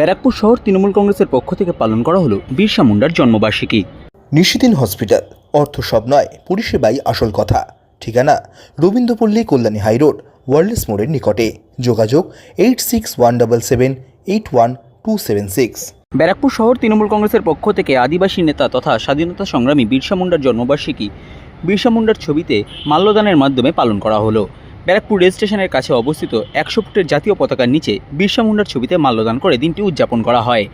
ব্যারাকপুর শহর তৃণমূল কংগ্রেসের পক্ষ থেকে পালন করা হলো বিরসা মুন্ডার জন্মবার্ষিকী। নিশিদিন হসপিটাল অর্থ সব নয় পরিষেবাই আসল কথা। ঠিকানা রবীন্দ্রপল্লী কল্যাণী হাইরোড ওয়ার্ল্ডস মোড়ের নিকটে। যোগাযোগ eight six one double seven eight one two seven six. Barrackpore শহর তৃণমূল কংগ্রেসের পক্ষ থেকে আদিবাসী নেতা তথা স্বাধীনতা সংগ্রামী বিরসা মুন্ডার জন্মবার্ষিকী বিরসা মুন্ডার ছবিতে মাল্যদানের মাধ্যমে পালন করা হলো। ব্যারাকপুর রেল স্টেশনের কাছে অবস্থিত একশো ফুটের জাতীয় পতাকার নিচে বিরসা মুন্ডার ছবিতে মাল্যদান করে দিনটি উদযাপন করা হয়।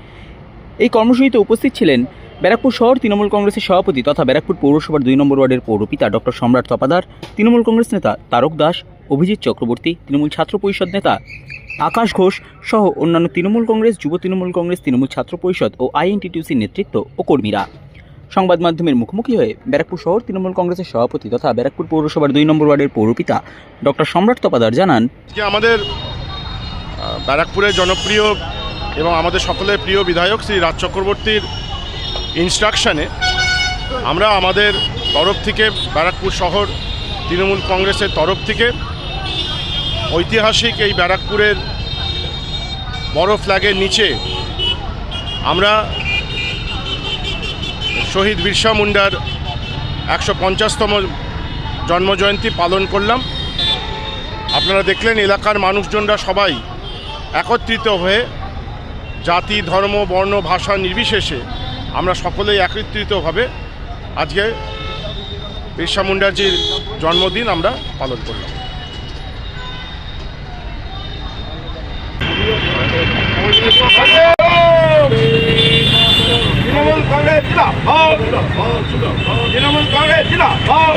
এই কর্মসূচিতে উপস্থিত ছিলেন ব্যারাকপুর শহর তৃণমূল কংগ্রেসের সভাপতি তথা ব্যারাকপুর পৌরসভার দুই নম্বর ওয়ার্ডের পৌরপিতা ডক্টর সম্রাট তপাদার, তৃণমূল কংগ্রেস নেতা তারক দাস, অভিজিৎ চক্রবর্তী, তৃণমূল ছাত্র পরিষদ নেতা আকাশ ঘোষ সহ অন্যান্য তৃণমূল কংগ্রেস, যুব তৃণমূল কংগ্রেস, তৃণমূল ছাত্র পরিষদ ও আইএনটিটিউসির নেতৃত্ব ও কর্মীরা। সংবাদ মাধ্যমের মুখোমুখি হয়ে ব্যারাকপুর শহর তৃণমূল কংগ্রেসের সভাপতি তথা ব্যারাকপুর পৌরসভার দুই নম্বর ওয়ার্ডের পৌরপিতা ডক্টর সম্রাট তপাদার জানান আজকে আমাদের ব্যারাকপুরের জনপ্রিয় এবং আমাদের সকলের প্রিয় বিধায়ক শ্রী রাজ চক্রবর্তীর ইনস্ট্রাকশনে আমরা আমাদের তরফ থেকে ব্যারাকপুর শহর তৃণমূল কংগ্রেসের তরফ থেকে ঐতিহাসিক এই ব্যারাকপুরের বড় ফ্ল্যাগের নিচে আমরা শহীদ বিরসা মুন্ডার একশো পঞ্চাশতম জন্মজয়ন্তী পালন করলাম। আপনারা দেখলেন এলাকার মানুষজনরা সবাই একত্রিত হয়ে জাতি, ধর্ম, বর্ণ, ভাষা নির্বিশেষে আমরা সকলেই একত্রিতভাবে আজকে বিরসা মুন্ডাজির জন্মদিন আমরা পালন করলাম তৃণমূল কংগ্রেস জিন্দাবাদ তৃণমূল কংগ্রেস জিন্দাবাদ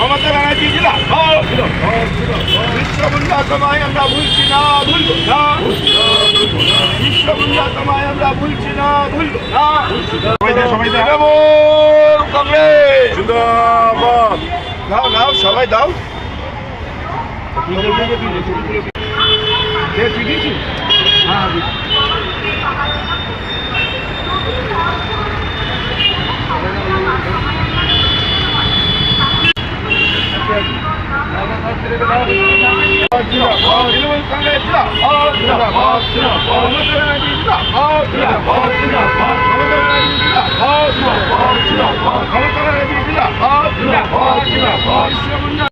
মমতা ব্যানার্জি জিন্দাবাদ বিশ্ববন্ধা তোমায় আমরা ভুলছি না ভুলবো না। বিশ্ববন্ধা তোমায় আমরা ভুলছি না ভুলবো না। তৃণমূল কংগ্রেস। জিন্দাবাদ। দাও দাও সবাই দাও। 日本に考えた。らあっちだ。